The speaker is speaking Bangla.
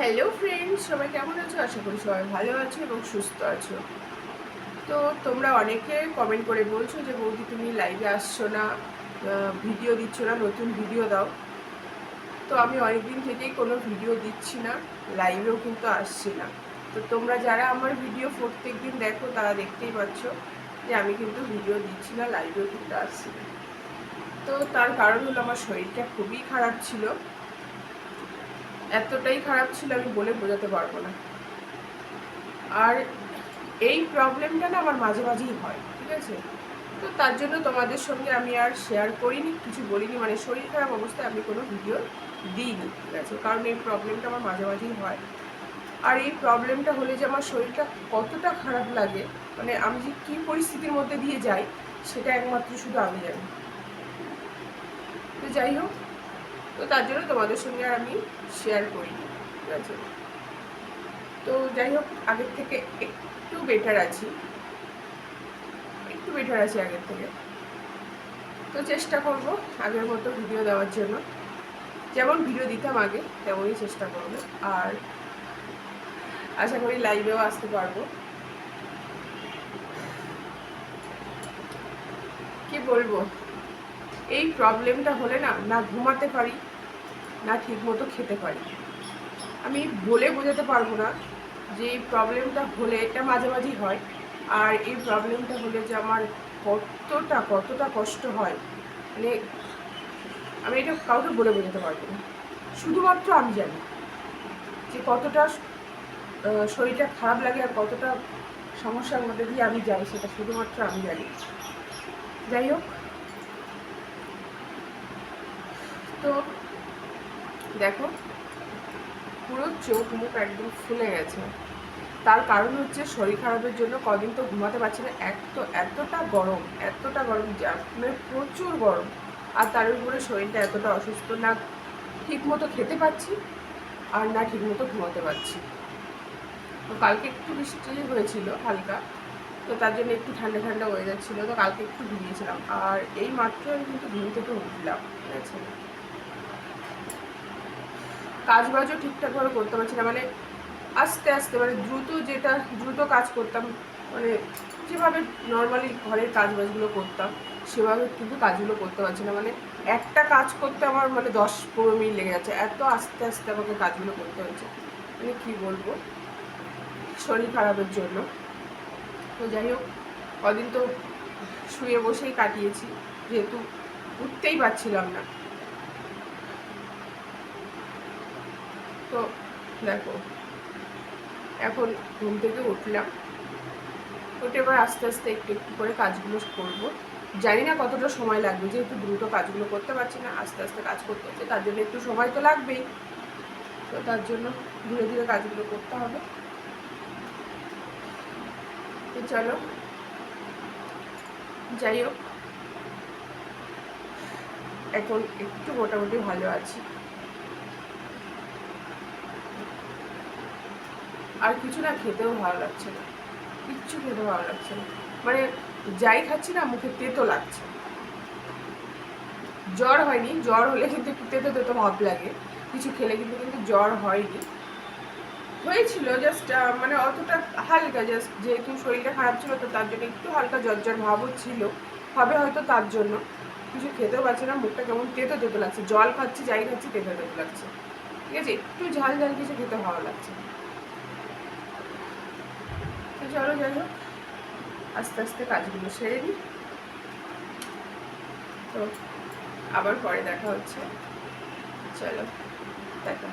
হ্যালো ফ্রেন্ডস সবাই কেমন আছো? আশা করি সবাই ভালো আছো এবং সুস্থ আছো। তো তোমরা অনেকে কমেন্ট করে বলছো যে, বৌদি, তুমি লাইভে আসছো না ভিডিও দিচ্ছ না, নতুন ভিডিও দাও। তো আমি অনেকদিন থেকেই কোনো ভিডিও দিচ্ছি না লাইভেও কিন্তু আসছি না। তো তোমরা যারা আমার ভিডিও প্রত্যেক দিন দেখো, তারা দেখতেই পাচ্ছ যে, আমি কিন্তু ভিডিও দিচ্ছি না লাইভেও কিন্তু আসছি না। তো তার কারণ হলো, আমার শরীরটা খুবই খারাপ ছিল। এতটাই খারাপ ছিল আমি বলে বোঝাতে পারব না। আর এই প্রবলেমটা না আমার মাঝে মাঝেই হয়, ঠিক আছে? তো তার জন্য তোমাদের সঙ্গে আমি আর শেয়ার করিনি, কিছু বলিনি মানে শরীর খারাপ অবস্থায় আমি কোনো ভিডিও দিইনি, ঠিক আছে? কারণ এই প্রবলেমটা আমার মাঝে মাঝেই হয়। আর এই প্রবলেমটা হলে যে আমার শরীরটা কতটা খারাপ লাগে মানে আমি যে কী পরিস্থিতির মধ্যে দিয়ে যাই, সেটা একমাত্র শুধু আমি জানি। তো যাই হোক তো তার জন্য তোমাদের সঙ্গে আর আমি শেয়ার করি ঠিক আছে? তো যাই হোক, আগের থেকে একটু বেটার আছি। একটু বেটার আছি আগের থেকে। তো চেষ্টা করব আগের মতো ভিডিও দেওয়ার জন্য। যেমন ভিডিও দিতাম আগে, তেমনই চেষ্টা করব। আর আশা করি লাইভেও আসতে পারব। কি বলব? এই প্রবলেমটা হলে না না ঘুমাতে পারি না ঠিক মতো খেতে পারি। আমি বলে বোঝাতে পারব না যে এই প্রবলেমটা হলে, এটা মাঝে মাঝেই হয়, আর এই প্রবলেমটা হলে যে আমার কতটা কতটা কষ্ট হয় মানে আমি এটা কাউকে বলে বোঝাতে পারব না। শুধুমাত্র আমি জানি যে কতটা শরীরটা খারাপ লাগে আর কতটা সমস্যার মধ্যে দিয়ে আমি যাই, সেটা শুধুমাত্র আমি জানি। যাই হোক। তো দেখো, পুরো চোখ মুখ একদম ফুলে গেছে। তার কারণ হচ্ছে শরীর খারাপের জন্য কদিন তো ঘুমাতে পারছি না। এক তো এতটা গরম এতটা গরম মানে প্রচুর গরম। আর তার উপরে শরীরটা এতটা অসুস্থ না ঠিক মতো খেতে পাচ্ছি আর না ঠিক মতো ঘুমাতে পারছি। তো কালকে একটু বৃষ্টি হয়েছিল হালকা, তো তার জন্য একটু ঠান্ডা ঠান্ডা ওয়েদার ছিল, তো কালকে একটু ঘুমিয়েছিলাম। আর এই মাত্র আমি কিন্তু ঘুম থেকে উঠলাম, ঠিক আছে? কাজ বাজও ঠিকঠাকভাবে করতে পারছি না। মানে আস্তে আস্তে মানে দ্রুত যেটা, দ্রুত কাজ করতাম মানে যেভাবে নর্মালি ঘরের কাজবাজগুলো করতাম, সেভাবে কিন্তু কাজগুলো করতে পারছি না। মানে একটা কাজ করতে আমার মানে দশ পনেরো মিনিট লেগে যাচ্ছে। এত আস্তে আস্তে আমাকে কাজগুলো করতে হচ্ছে। মানে কী বলব? শরীর খারাপের জন্য। তো যাই হোক, কদিন তো শুয়ে বসেই কাটিয়েছি। যেহেতু উঠতেই পারছিলাম না। তো দেখো, এখন ঘুম থেকে উঠলাম। উঠে এবার আস্তে আস্তে একটু একটু করে কাজগুলো করব। জানি না কতটা সময় লাগবে, যেহেতু দ্রুত কাজগুলো করতে পারছি না, আস্তে আস্তে কাজ করতে হচ্ছে, তার জন্য একটু সময় তো লাগবেই। তো তার জন্য ধীরে ধীরে কাজগুলো করতে হবে। তো চলো, যাই হোক, এখন একটু মোটামুটি ভালো আছি। আর কিছু না খেতেও ভালো লাগছে না। কিচ্ছু খেতে ভালো লাগছে না। মানে যাই খাচ্ছি না, মুখে তেতো লাগছে। জ্বর হয়নি, জ্বর হলে কিন্তু একটু তেতো তেতো ভাব লাগে। কিছু খেলে কিন্তু কিন্তু জ্বর হয়নি। হয়েছিল জাস্ট মানে অতটা হালকা জাস্ট যেহেতু শরীরটা খারাপ ছিল তো তার জন্য একটু হালকা জ্বর জ্বর ভাবও ছিল। হবে হয়তো তার জন্য। কিছু খেতেও পারছে না, মুখটা কেমন তেতো তেতো লাগছে। জল খাচ্ছি, যাই খাচ্ছি, তেতো তেতো লাগছে। ঠিক আছে, একটু ঝাল ঝাল কিছু খেতে ভালো লাগছে যাই হোক আস্তে আস্তে কাজগুলো সেরে দিই তো আবার পরে দেখা হচ্ছে। চলো দেখা।